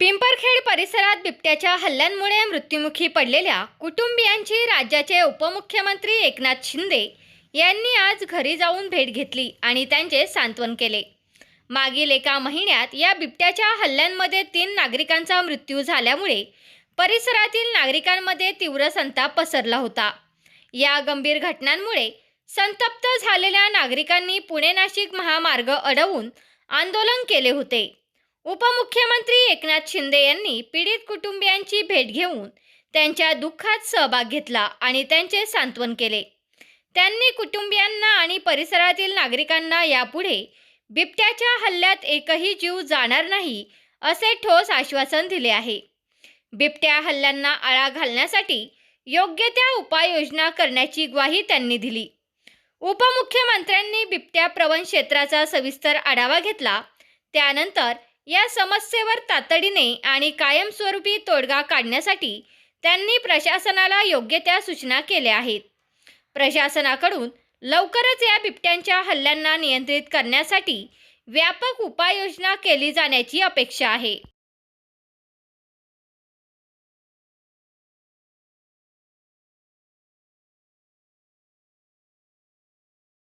पिंपरखेड परिसरात बिबट्याच्या हल्ल्यांमुळे मृत्युमुखी पडलेल्या कुटुंबियांची राज्याचे उपमुख्यमंत्री एकनाथ शिंदे यांनी आज घरी जाऊन भेट घेतली आणि त्यांचे सांत्वन केले. मागील एका महिन्यात या बिबट्याच्या हल्ल्यांमध्ये तीन नागरिकांचा मृत्यू झाल्यामुळे परिसरातील नागरिकांमध्ये तीव्र संताप पसरला होता. या गंभीर घटनांमुळे संतप्त झालेल्या नागरिकांनी पुणे नाशिक महामार्ग अडवून आंदोलन केले होते. उपमुख्यमंत्री एकनाथ शिंदे यांनी पीडित कुटुंबियांची भेट घेऊन त्यांच्या दुःखात सहभाग घेतला आणि त्यांचे सांत्वन केले. त्यांनी कुटुंबियांना आणि परिसरातील नागरिकांना यापुढे बिबट्याच्या हल्ल्यात एकही जीव जाणार नाही असे ठोस आश्वासन दिले आहे. बिबट्या हल्ल्यांना आळा घालण्यासाठी योग्य त्या उपाययोजना करण्याची ग्वाही त्यांनी दिली. उपमुख्यमंत्र्यांनी बिबट्या प्रवण क्षेत्राचा सविस्तर आढावा घेतला. त्यानंतर या समस्येवर तातडीने आणि कायमस्वरूपी तोडगा काढण्यासाठी त्यांनी प्रशासनाला योग्य त्या सूचना केल्या आहेत. प्रशासनाकडून लवकरच या बिबट्यांच्या हल्ल्यांना नियंत्रित करण्यासाठी व्यापक उपाययोजना केली जाण्याची अपेक्षा आहे.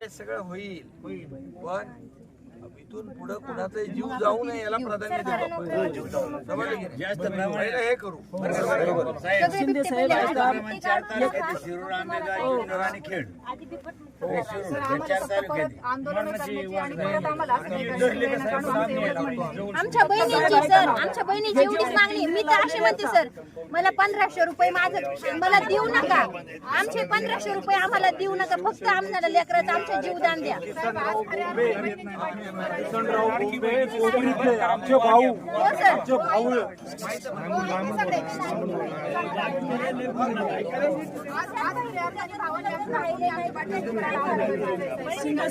सगळं होईल. पण इथून पुढे कुणाचा जीव जाऊ नये याला प्राधान्य देतो आपण. समजलं की नाही? पहिलं हे करू. शिंदे साहेब असतात आणि हे शिरूर हे चार तालुक्यात आमच्या बहिणीची सर आमच्या बहिणीची एवढीच मागणी मी तर अशी म्हणते सर मला पंधराशे रुपये माझं मला देऊ नका. आमचे पंधराशे रुपये आम्हाला देऊ नका. फक्त आम्हाला लेकराचं आमचे जीवदान द्या. हो शिंदे साहेब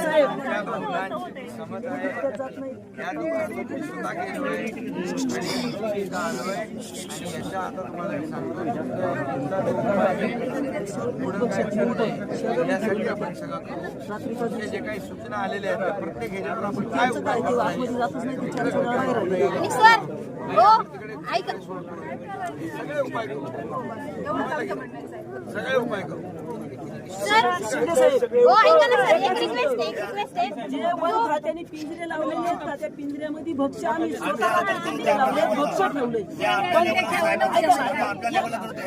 आहे त्या दोघांची सुद्धा केली यासाठी आपण सगळं जे काही सूचना आलेल्या आहेत प्रत्येक ह्याच्यावर आपण काय उपाय आणि सर हो. ऐका. सगळे उपाय करू. सगळे उपाय करू. सर हो ऐका ना सर एक रिक्वेस्ट आहे एक रिक्वेस्ट आहे. जे वन खात्याने पिंजरे लावलेले आहेत ना त्या पिंजऱ्यामध्ये भक्ष्य आम्ही स्वतः हाताने पिंजरे लावले भक्ष्य ठेवले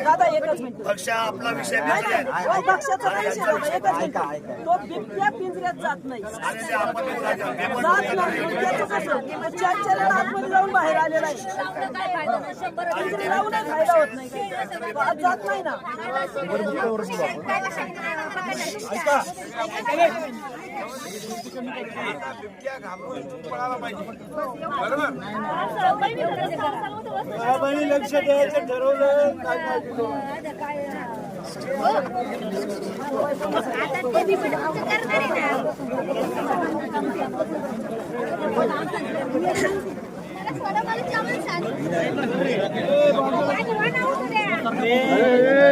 दादा एकच मिनिट. पक्ष आपला विषय नाही, नाही, तो भक्ष्याचा नाही विषय दादा, एकच मिनिट. तो बिबट्या पिंजऱ्यात जात नाही. जात नाही. कसं? आतमध्ये जाऊन बाहेर आलेला आहे. पिंजरे बरोबर? लक्ष द्यायचं ठरवलं काय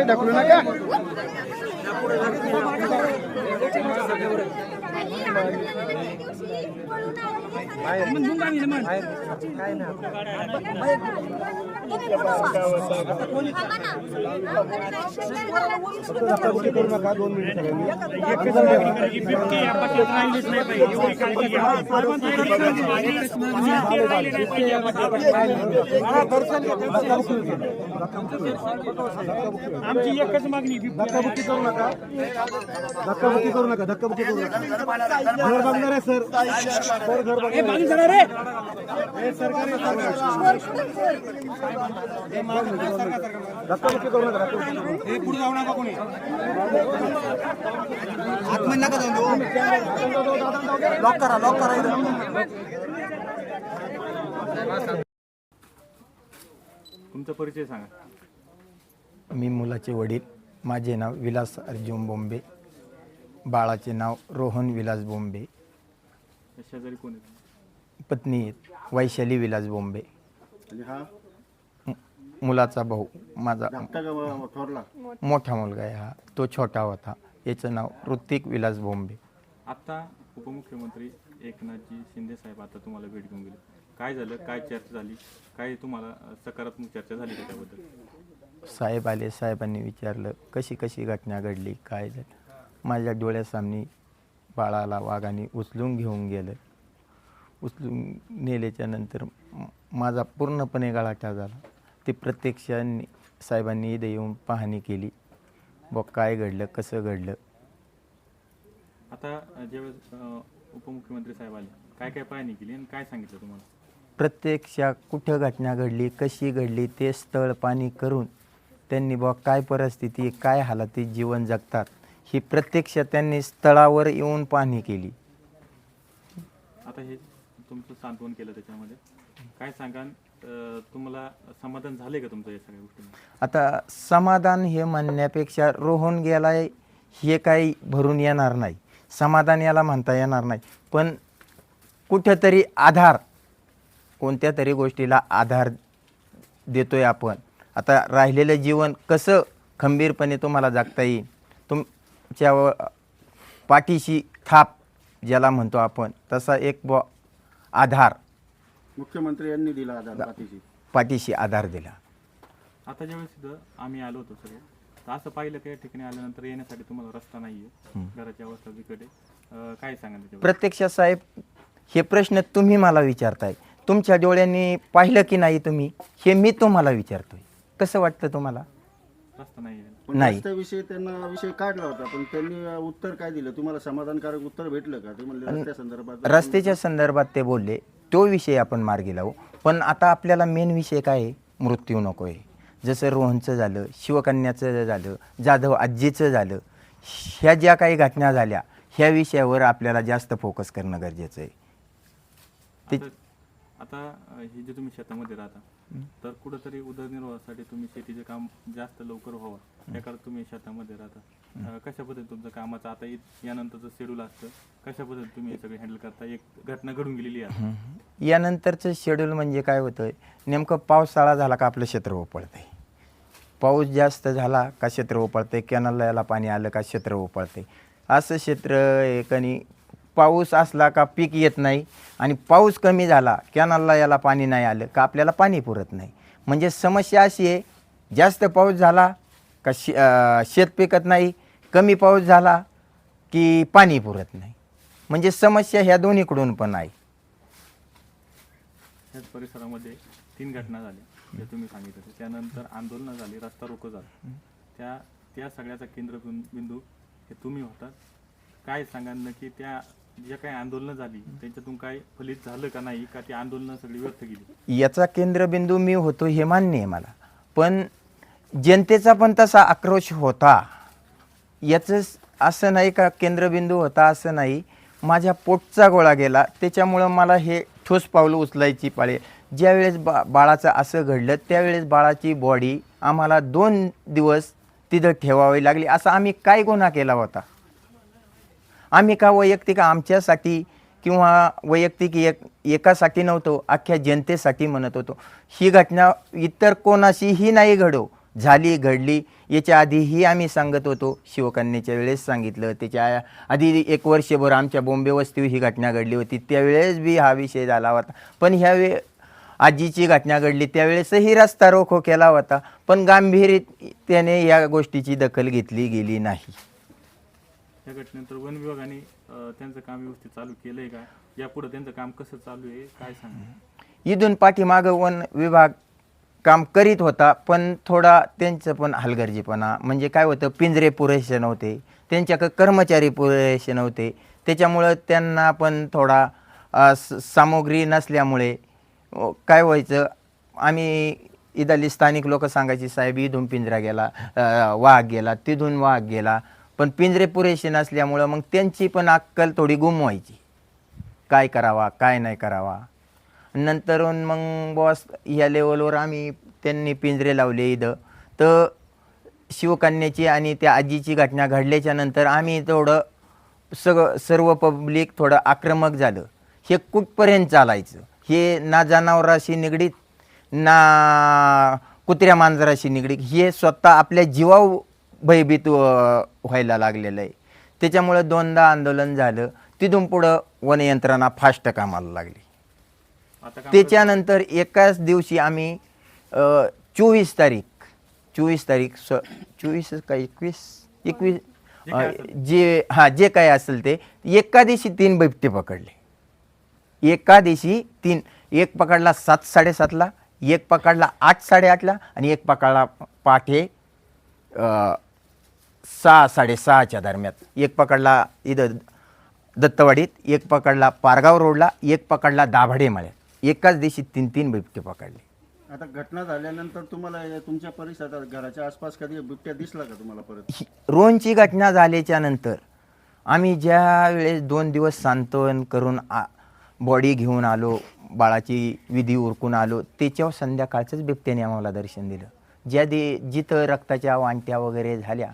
ढकलू नका धक्काबुक्की करू नका दोन मिनिट आमची एकच मागणी धक्काबुक्की करू नका. धक्काबुक्की करू नका धक्काबुक्की करू नका. घर बघणार आहे सर. सर. घर बघणार आहे. हे सरकारी धक्काबुक्की करू नका धक्काबुक्की करू नका. पुढे जाऊ नका कोणी. लॉक करा लॉक करा तुमचा परिचय सांगा. मी मुलाचे वडील. माझे नाव विलास अर्जुन बोंबे. बाळाचे नाव रोहन विलास बोंबे. शेजारी कोण पत्नी आहेत वैशाली विलास बोंबे. हा? मुलाचा भाऊ माझा धाकटा का थोरला? मोठा मुलगा आहे हा तो छोटा होता. याचं नाव ऋतिक विलास बोंबे. आता उपमुख्यमंत्री एकनाथजी शिंदे साहेब आता तुम्हाला भेट घेऊन गेले. काय झालं? काय चर्चा झाली? काय तुम्हाला अ, सकारात्मक चर्चा झाली का त्याबद्दल? साहेब आले साहेबांनी विचारलं कशी कशी घटना घडली काय झालं? माझ्या डोळ्यासामने बाळाला वाघाने उचलून घेऊन गेलं. उचलून नेल्याच्या नंतर माझा पूर्णपणे गळाटा झाला. ते प्रत्यक्षाने साहेबांनी इथे येऊन पाहणी केली. ब काय घडलं? कसं घडलं? आता ज्यावेळेस उपमुख्यमंत्री साहेब आले काय काय पाहणी केली आणि काय सांगितलं तुम्हाला? प्रत्यक्षा कुठं घटना घडली कशी घडली ते स्थळ पाणी करून त्यांनी बा काय परिस्थिती काय हालातीत जीवन जगतात. ही प्रत्यक्ष त्यांनी स्थळावर येऊन पाहणी केली. आता हे तुमचं सांत्वन केलं त्याच्यामध्ये. काय सांगाल अ, तुम्हाला समाधान झाले का तुमचं या सगळ्या गोष्टी आता समाधान हे म्हणण्यापेक्षा रोहन गेलाय हे काही भरून येणार नाही. समाधान याला म्हणता येणार नाही. पण कुठेतरी आधार कोणत्या तरी गोष्टीला आधार देतोय आपण. आता राहिलेलं जीवन कसं खंबीरपणे तुम्हाला जगता येईल? तुमच्या व- पाठीशी थाप ज्याला म्हणतो आपण तसा एक ब आधार. मुख्यमंत्री यांनी दिला आधार पाठीशी. पाठीशी आधार दिला. आता ज्यावेळेस इथं आम्ही आलो होतो सगळे तर असं पाहिलं की या ठिकाणी आल्यानंतर येण्यासाठी तुम्हाला रस्ता नाहीये घराची अवस्था आहे अ, काय सांगा त्याच्यावर प्रत्यक्ष साहेब हे प्रश्न तुम्ही मला विचारताय. तुमच्या डोळ्यांनी पाहिलं की नाही तुम्ही हे मी तुम्हाला विचारतोय. कसं वाटतं तुम्हाला? रस्ता नाहीये. पण नाही. रस्त्याविषयी त्यांना विषय काढला होता पण त्यांनी अ, उत्तर काय दिलं? तुम्हाला समाधानकारक उत्तर भेटलं का? ते म्हणले रस्त्या संदर्भात रस्त्याच्या संदर्भात ते बोलले तो विषय आपण मार्गी लावू. पण आता आपल्याला मेन विषय काय आहे? मृत्यू नको आहे. जसं रोहनचं झालं शिवकन्याचं झालं जाधव आजीचं झालं ह्या ज्या काही घटना झाल्या ह्या विषयावर आपल्याला जास्त फोकस करणं गरजेचं आहे. ते- आता हे जे तुम्ही शेतामध्ये राहता तर कुठंतरी उदरनिर्वाहासाठी तुम्ही शेतीचे काम जास्त लवकर व्हावं याकडे तुम्ही शेतामध्ये राहता. कशा पद्धतीने तुमचं कामाचं आता यानंतरचं शेड्यूल असतं कशा पद्धतीने तुम्ही हे सगळे हँडल करता? एक घटना घडून गेलेली आहे यानंतरचं शेड्यूल म्हणजे काय होतं नेमकं पावसाळा झाला का आपलं क्षेत्र ओपळतंय पाऊस जास्त झाला का क्षेत्र ओपळतंय कॅनलला पाणी आलं का क्षेत्र ओपळतंय असं क्षेत्र एकानी पाऊस असला का पीक येत नाही आणि पाऊस कमी झाला कॅनलला याला पाणी नाही आलं का आपल्याला पाणी पुरत नाही. म्हणजे समस्या अशी आहे जास्त पाऊस झाला का शे शेत पिकत नाही कमी पाऊस झाला की पाणी पुरत नाही. म्हणजे समस्या ह्या दोन्हीकडून पण आहे. त्याच परिसरामध्ये तीन घटना झाल्या जे तुम्ही सांगितलं. त्यानंतर आंदोलनं झाली रस्ता रोको झाला. त्या त्या सगळ्याचा केंद्र बिंदू हे तुम्ही होता काय सांगा की त्या जे काही आंदोलनं झाली त्यांच्यातून काय फलित झालं का नाही का ती आंदोलनं सगळी व्यर्थ गेली याचा केंद्रबिंदू मी होतो हे मान्य आहे मला. पण जनतेचा पण तसा आक्रोश होता. याचं असं नाही का केंद्रबिंदू होता असं नाही. माझ्या पोटचा गोळा गेला. त्याच्यामुळं मला हे ठोस पावलं उचलायची पाळी. ज्यावेळेस बा बाळाचं असं घडलं त्यावेळेस बाळाची बॉडी आम्हाला दोन दिवस तिथं ठेवावी लागली. असा आम्ही काय गुन्हा केला होता? आम्ही का वैयक्तिक आमच्यासाठी किंवा वैयक्तिक एक एकासाठी नव्हतो अख्ख्या जनतेसाठी म्हणत होतो. ही घटना इतर कोणाशीही नाही घडो. झाली घडली याच्या आधीही आम्ही सांगत होतो. शिवकन्याच्या वेळेस सांगितलं. त्याच्या आधी एक वर्षभर आमच्या बॉम्बे वस्तीवर ही घटना घडली होती. त्यावेळेस बी हा विषय झाला होता. पण ह्यावे आजीची घटना घडली. त्यावेळेसही रस्ता रोखो केला होता. पण गांभीर्याने या गोष्टीची दखल घेतली गेली नाही. या घटनेनंतर वन विभागाने त्यांचं काम व्यवस्थित चालू केलंय का? यापुढे त्यांचं काम कसं चालू आहे? काय सांगा? इथून पाठीमागं वन विभाग काम करीत होता पण थोडा त्यांचं पण हलगर्जीपणा. म्हणजे काय होतं पिंजरे पुरेसे नव्हते त्यांच्याकडे कर्मचारी पुरेसे नव्हते. त्याच्यामुळं त्यांना पण थोडा अ, स- सामुग्री नसल्यामुळे अ, काय व्हायचं आम्ही इथली स्थानिक लोक सांगायची साहेब इथून पिंजरा गेला अ, वाघ गेला तिथून वाघ गेला. पण पिंजरे पुरेसे नसल्यामुळं मग त्यांची पण अक्कल थोडी गुम व्हायची. काय करावा काय नाही करावा. नंतरून मग बॉस ह्या लेवलवर आम्ही त्यांनी पिंजरे लावले इथं. तर शिवकन्याची आणि त्या आजीची घटना घडल्याच्या नंतर आम्ही थोडं सगळं सर्व पब्लिक थोडं आक्रमक झालं. हे कुठपर्यंत चालायचं? हे ना जनावराशी निगडीत ना कुत्र्या मांजराशी निगडीत हे स्वतः आपल्या जीवाव भयभीत व्हायला लागलेलं आहे. त्याच्यामुळं दोनदा आंदोलन झालं. तिथून पुढं वनयंत्रणा फास्ट कामाला लागली. त्याच्यानंतर एकाच दिवशी आम्ही चोवीस तारीख चोवीस तारीख स चोवीस का एकवीस? एकवीस जे हां जे काय असेल ते एका दिवशी तीन बिबटे पकडले. एका दिवशी तीन एक पकडला सात साडेसातला एक पकडला आठ साडेआठला आणि एक पकडला पाठे सहा साडेसहाच्या दरम्यान. एक पकडला इथं दत्तवाडीत एक पकडला पारगाव रोडला एक पकडला दाभाडे माळ्यात. एकाच दिवशी तीन तीन बिबटे पकडले. आता घटना झाल्यानंतर तुम्हाला या तुमच्या परिसरात घराच्या आसपास कधी बिबट्या दिसला का तुम्हाला परत? ही- रोहनची घटना झाल्याच्यानंतर आम्ही ज्या वेळेस दोन दिवस सांत्वन करून आ बॉडी घेऊन आलो बाळाची विधी उरकून आलो त्याच्यावर संध्याकाळचंच बिबट्याने आम्हाला दर्शन दिलं. ज्या दे जिथं रक्ताच्या वांट्या वगैरे झाल्या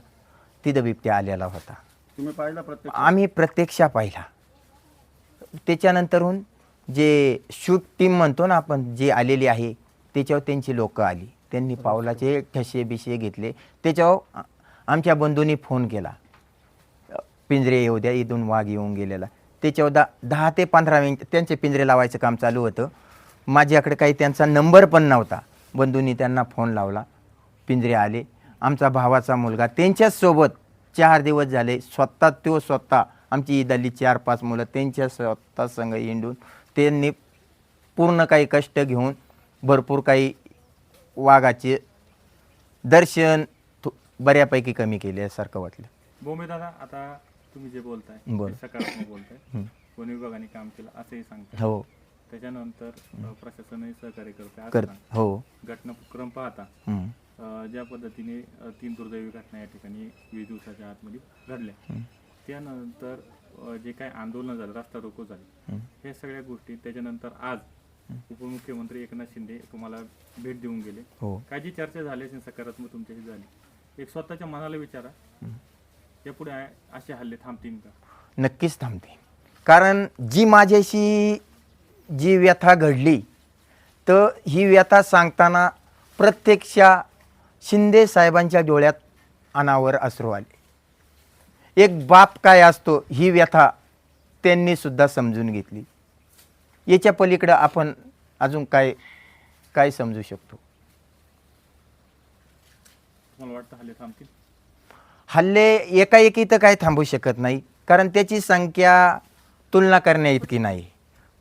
तिथं बिबट्या आलेला होता. तुम्ही पाहिला प्रत्यक्ष? आम्ही प्रत्यक्षा पाहिला. त्याच्यानंतरहून जे शूट टीम म्हणतो ना आपण जे आलेली आहे त्याच्यावर त्यांची लोकं आली. त्यांनी पावलाचे ठसे बिशे घेतले. त्याच्यावर आमच्या बंधूंनी फोन केला. पिंजरे येऊ द्या इथून वाघ येऊन गेलेला. त्याच्यावर दा दहा ते पंधरा मिनिट त्यांचे पिंजरे लावायचं काम चालू होतं. माझ्याकडे काही त्यांचा नंबर पण नव्हता. बंधूंनी त्यांना फोन लावला. पिंजरे आले. आमचा भावाचा मुलगा. त्यांच्याचसोबत चार दिवस झाले. स्वतः तो स्वतः आमची ईद आली चार पाच मुलं त्यांच्या स्वतः संग हिंडून त्यांनी पूर्ण काही कष्ट घेऊन भरपूर काही वाघाचे दर्शन बऱ्यापैकी कमी केल्यासारखं वाटलं. बोंबे दादा आता तुम्ही जे बोलताय बोल. सकारात्मक बोलताय. वन विभागाने काम केलं असंही सांगताय. हो. त्याच्यानंतर अ, प्रशासनही सहकार्य करते. हो. घटनाक्रम पाहता. अ, ज्या पद्धतीने तीन दुर्दैवी घटना या ठिकाणी वीस दिवसाच्या आतमध्ये घडल्या. त्यानंतर जे काही आंदोलन झालं रस्ता रोको झाले हे. सगळ्या गोष्टी त्याच्यानंतर आज उपमुख्यमंत्री एकनाथ शिंदे तुम्हाला भेट देऊन गेले. हो. काय जी चर्चा झाली असेल सकारात्मक तुमच्याशी झाली. एक स्वतःच्या मनाला विचारा. यापुढे असे हल्ले थांबतील का? नक्कीच थांबते कारण जी माझ्याशी जी व्यथा घडली तर ही व्यथा सांगताना प्रत्यक्षा शिंदे साहेबांच्या डोळ्यात अनावर अश्रू आले. एक बाप काय असतो ही व्यथा त्यांनी सुद्धा समजून घेतली. याच्या पलीकडं आपण अजून काय काय समजू शकतो? हल्ले एकाएकी तर काही थांबू शकत नाही कारण त्याची संख्या तुलना करण्या इतकी नाही.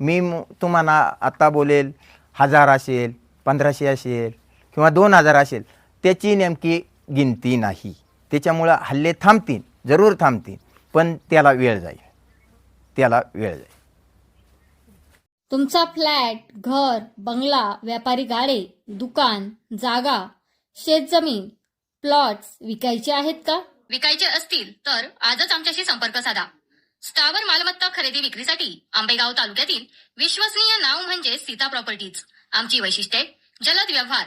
मी मु- तुम्हाला आता बोलेल हजार असेल पंधराशे असेल किंवा दोन हजार असेल त्याची नेमकी गिनती नाही. त्याच्यामुळं हल्ले थांबतील जरूर थांबतील पण त्याला वेळ जाईल. त्याला वेळ जाईल. तुमचा फ्लॅट घर बंगला व्यापारी गाडे दुकान जागा शेतजमीन प्लॉट्स विकायचे आहेत का? विकायचे असतील तर आजच आमच्याशी संपर्क साधा. स्थावर मालमत्ता खरेदी विक्रीसाठी आंबेगाव तालुक्यातील विश्वसनीय नाव म्हणजे सीता प्रॉपर्टीज. आमची वैशिष्ट्ये जलद व्यवहार